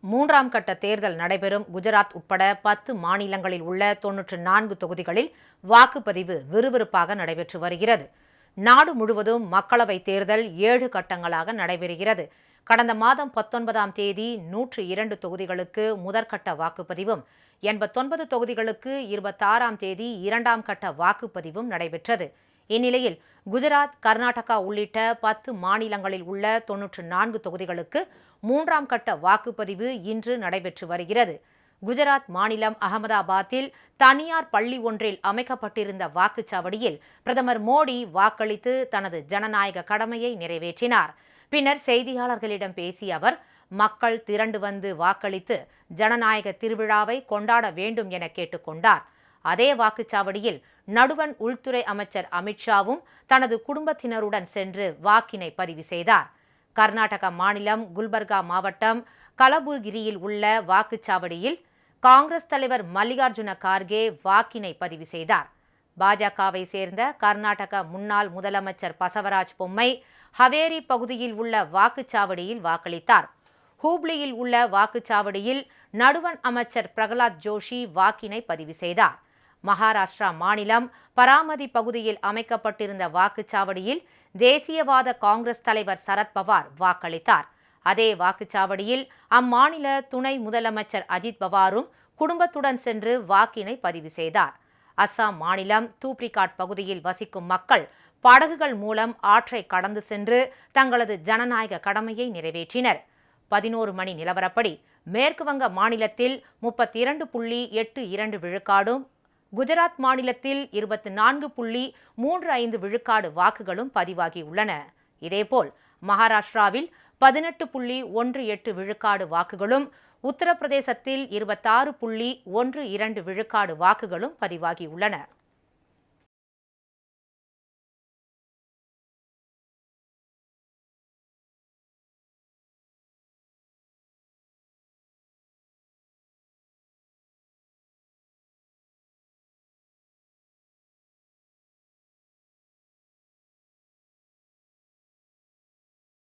மூன்றாம் கட்ட தேர்தல் நடைபெறும் குஜராத் உட்பட பத்து மாநிலங்களில் உள்ள தொன்னூற்று நான்கு தொகுதிகளில் வாக்குப்பதிவு விறுவிறுப்பாக நடைபெற்று வருகிறது. நாடு முழுவதும் மக்களவைத் தேர்தல் ஏழு கட்டங்களாக நடைபெறுகிறது. கடந்த மாதம் பத்தொன்பதாம் தேதி நூற்று இரண்டு தொகுதிகளுக்கு முதற்கட்ட வாக்குப்பதிவும் எண்பத்தொன்பது தொகுதிகளுக்கு இருபத்தாறாம் தேதி இரண்டாம் கட்ட வாக்குப்பதிவும் நடைபெற்றது. இந்நிலையில் குஜராத் கர்நாடகா உள்ளிட்ட பத்து மாநிலங்களில் உள்ள தொன்னூற்று நான்கு தொகுதிகளுக்கு மூன்றாம் கட்ட வாக்குப்பதிவு இன்று நடைபெற்று வருகிறது. குஜராத் மாநிலம் அகமதாபாத்தில் தனியார் பள்ளி ஒன்றில் அமைக்கப்பட்டிருந்த வாக்குச்சாவடியில் பிரதமர் மோடி வாக்களித்து தனது ஜனநாயக கடமையை நிறைவேற்றினார். பின்னர் செய்தியாளர்களிடம் பேசிய அவர் மக்கள் திரண்டு வந்து வாக்களித்து ஜனநாயக திருவிழாவை கொண்டாட வேண்டும் என கேட்டுக்கொண்டார் அதே வாக்குச்சாவடியில் நடுவன் உள்துறை அமைச்சர் அமித்ஷாவும் தனது குடும்பத்தினருடன் சென்று வாக்கினை பதிவு செய்தார். கர்நாடக மாநிலம் குல்பர்கா மாவட்டம் கலபுர்கிரியில் உள்ள வாக்குச்சாவடியில் காங்கிரஸ் தலைவர் மல்லிகார்ஜுன கார்கே வாக்கினை பதிவு செய்தார். பாஜகவை சேர்ந்த கர்நாடக முன்னாள் முதலமைச்சர் பசவராஜ் பொம்மை ஹவேரி பகுதியில் உள்ள வாக்குச்சாவடியில் வாக்களித்தார். ஹூப்ளியில் உள்ள வாக்குச்சாவடியில் நடுவன் அமைச்சர் பிரகலாத் ஜோஷி வாக்கினை பதிவு செய்தார். மகாராஷ்டிரா மாநிலம் பராமதி பகுதியில் அமைக்கப்பட்டிருந்த வாக்குச்சாவடியில் தேசியவாத காங்கிரஸ் தலைவர் சரத்பவார் வாக்களித்தார். அதே வாக்குச்சாவடியில் அம்மாநில துணை முதலமைச்சர் அஜித் பவாரும் குடும்பத்துடன் சென்று வாக்கினை பதிவு செய்தார். அஸ்ஸாம் மாநிலம் தூப்ரிகாட் பகுதியில் வசிக்கும் மக்கள் படகுகள் மூலம் ஆற்றை கடந்து சென்று தங்களது ஜனநாயக கடமையை நிறைவேற்றினர். பதினோரு மணி நிலவரப்படி மேற்குவங்க மாநிலத்தில் முப்பத்தி இரண்டு புள்ளி எட்டு இரண்டு விழுக்காடும் குஜராத் மாநிலத்தில் இருபத்தி நான்கு புள்ளி மூன்று ஐந்து விழுக்காடு வாக்குகளும் பதிவாகியுள்ளன. இதேபோல் மகாராஷ்டிராவில் பதினெட்டு புள்ளி ஒன்று எட்டு விழுக்காடு வாக்குகளும் உத்தரப்பிரதேசத்தில் இருபத்தாறு புள்ளி ஒன்று இரண்டு விழுக்காடு வாக்குகளும் பதிவாகியுள்ளன.